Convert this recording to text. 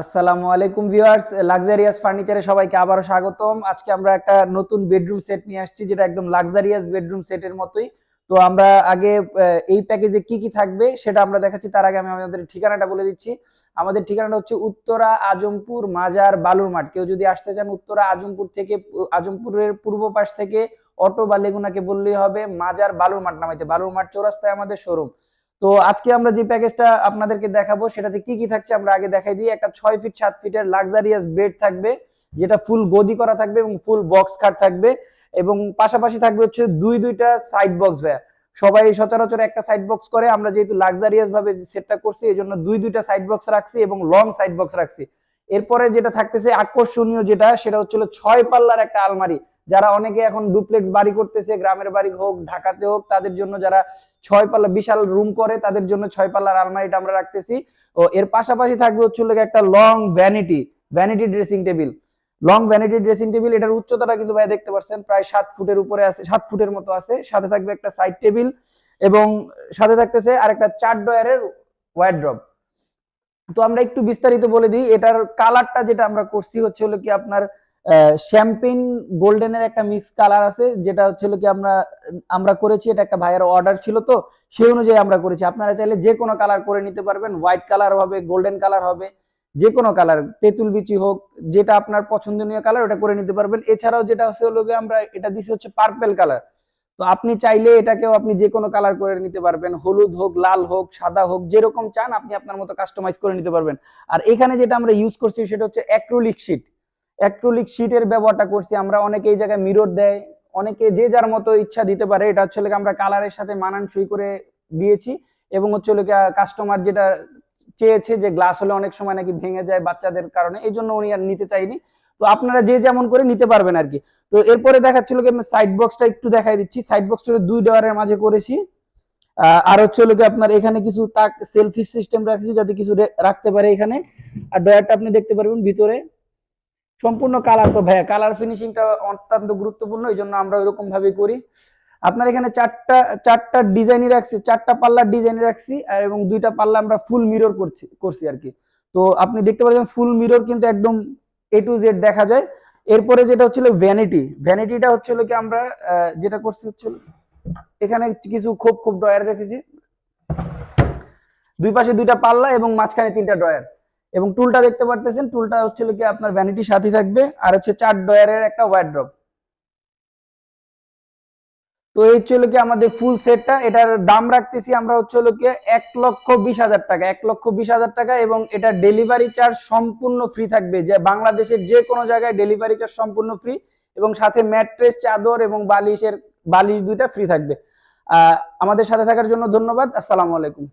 আসসালামু আলাইকুম viewers luxurious ফার্নিচারে সবাইকে আবারও স্বাগতম। আজকে আমরা একটা নতুন বেডরুম সেট নিয়ে আসছি, যেটা একদম লাক্সারিয়াস বেডরুম সেটের মতোই। তো আমরা আগে এই প্যাকেজে কি কি থাকবে সেটা আমরা দেখাচ্ছি, তার আগে আমি আমাদের ঠিকানাটা বলে দিচ্ছি। আমাদের ঠিকানাটা হচ্ছে উত্তরা আজমপুর মাজার বালুর মাঠ। কেউ যদি আসতে চান উত্তরা আজমপুর থেকে, আজমপুরের পূর্ব পাশ থেকে অটো বা লেগুনাকে বললেই হবে, মাজার বালুর মাঠ নামাইতে। বালুর মাঠ চৌরাস্তায় আমাদের শোরুম তো আজকে আমরা যে প্যাকেজটা আপনাদেরকে দেখাবো, সেটাতে কি কি থাকছে আমরা আগে দেখাই দিই। একটা ছয় ফিট সাত ফিটের লাক্সারিয়াস বেড থাকবে, যেটা ফুল গদি করা থাকবে এবং ফুল বক্স খাট থাকবে এবং পাশাপাশি থাকবে হচ্ছে দুই দুইটা সাইড বক্স ভাইয়া। সবাই সচরাচর একটা সাইড বক্স করে, আমরা যেহেতু লাক্সারিয়াস ভাবে সেটটা করছি এই জন্য দুই দুইটা সাইড বক্স রাখছি এবং লং সাইড বক্স রাখছি। এরপরে যেটা থাকতেছে আকর্ষণীয় যেটা, সেটা হচ্ছিল ছয় পাল্লার একটা আলমারি। যারা অনেকে এখন ডুপ্লেক্স বাড়ি করতেছে, গ্রামের বাড়ি হোক, ঢাকাতে হোক, তাদের জন্য যারা ছয় পাল্লা বিশাল রুম করে, তাদের জন্য ছয় পাল্লার আলমারিটা আমরা রাখতেছি। ও, এর পাশাপাশি থাকবে হচ্ছে একটা long vanity vanity dressing table long vanity dressing table এটার উচ্চতাটা কিন্তু ভাই দেখতে পাচ্ছেন, প্রায় সাত ফুটের উপরে আছে, সাত ফুটের মতো আছে। সাথে থাকবে একটা সাইড টেবিল এবং সাথে থাকতেছে আর একটা চার ডয়ারের ওয়ার্ড্রপ তো আমরা একটু বিস্তারিত বলে দিই, এটার কালারটা যেটা আমরা করছি হচ্ছে হলো কি আপনার শ্যাম্পেন গোল্ডেনের একটা মিক্স কালার আছে, যেটা হচ্ছে হলো কি আমরা আমরা করেছি, এটা একটা ভাইয়ের অর্ডার ছিল তো, সেই অনুযায়ী আমরা করেছি। আপনারা চাইলে যে কোনো কালার করে নিতে পারবেন হোয়াইট কালার হবে গোল্ডেন কালার হবে, যে কোনো কালার তেঁতুল বিচি হোক, যেটা আপনার পছন্দনীয় কালার ওটা করে নিতে পারবেন। এছাড়াও যেটা হচ্ছে হলো আমরা, এটা দিছি হচ্ছে পার্পেল কালার তো আপনি চাইলে এটাকেও আপনি যে কোনো কালার করে নিতে পারবেন, হলুদ হোক, লাল হোক, সাদা হোক, যেরকম চান, আপনি আপনার মতো কাস্টমাইজ করে নিতে পারবেন। আর এখানে যেটা আমরা ইউজ করছি, সেটা হচ্ছে অ্যাক্রোলিক শিট অ্যাক্রোলিক শিটের ব্যবহারটা করছি। আমরা অনেকে এই জায়গায় মিরর দেয়, অনেকে যে যার মতো ইচ্ছা দিতে পারে। এটা হচ্ছে আমরা কালারের সাথে মানানসই করে দিয়েছি এবং হচ্ছে কাস্টমার যেটা চেয়েছে যে গ্লাস হলে অনেক সময় নাকি ভেঙে যায় বাচ্চাদের কারণে, এই জন্য উনি আর নিতে চাইনি। তো আপনারা যে যেমন করে নিতে পারবেন আর কি। তো এরপরে দেখাচ্ছিল কি আমি সাইড বক্সটা একটু দেখাই দিচ্ছি। সাইড বক্সটা দুই ডয়ারের মাঝে করেছি। আর হচ্ছে হলো আপনার এখানে কিছু তাক সেলফি সিস্টেম রাখছি যাতে কিছু রাখতে পারে এখানে। আর ডয়ারটা আপনি দেখতে পারবেন ভিতরে। সম্পূর্ণ কালার তো ভাইয়া কালার ফিনিশিংটা অত্যন্ত গুরুত্বপূর্ণ, এই জন্য আমরা ওইরকম ভাবে করি। আপনার এখানে চারটা চারটা ডিজাইনই রাখছি, চারটা পাল্লার ডিজাইন রাখছি এবং দুইটা পাল্লা আমরা ফুল মিরর করছি করছি আর কি। তো আপনি দেখতে পাচ্ছেন ফুল মিরর কিন্তু একদম এ টু জেড দেখা যায়। এরপরে যেটা হচ্ছিল ভ্যানিটি ভ্যানিটিটা হচ্ছিল কি আমরা যেটা করছি হচ্ছিল, এখানে কিছু খুব খুব ডয়ার রেখেছি। দুই পাশে দুইটা পাল্লা এবং মাঝখানে তিনটা ডয়ার এবং টুলটা দেখতে পারতেছেন, টুলটা হচ্ছিল কি আপনার ভ্যানিটির সাথে থাকবে, আর হচ্ছে চার ডয়ারের একটা ওয়ার্ড্রপ তো এই হচ্ছে হলো কি আমাদের ফুল সেটটা এটার দাম রাখতেছি আমরা হচ্ছে হলো কি এক লক্ষ বিশ হাজার টাকা, এক লক্ষ বিশ হাজার টাকা এবং এটা ডেলিভারি চার্জ সম্পূর্ণ ফ্রি থাকবে, যে বাংলাদেশের যে কোনো জায়গায় ডেলিভারি চার্জ সম্পূর্ণ ফ্রি এবং সাথে ম্যাট্রেস চাদর এবং বালিশের, বালিশ দুইটা ফ্রি থাকবে। আমাদের সাথে থাকার জন্য ধন্যবাদ, আসসালামু আলাইকুম।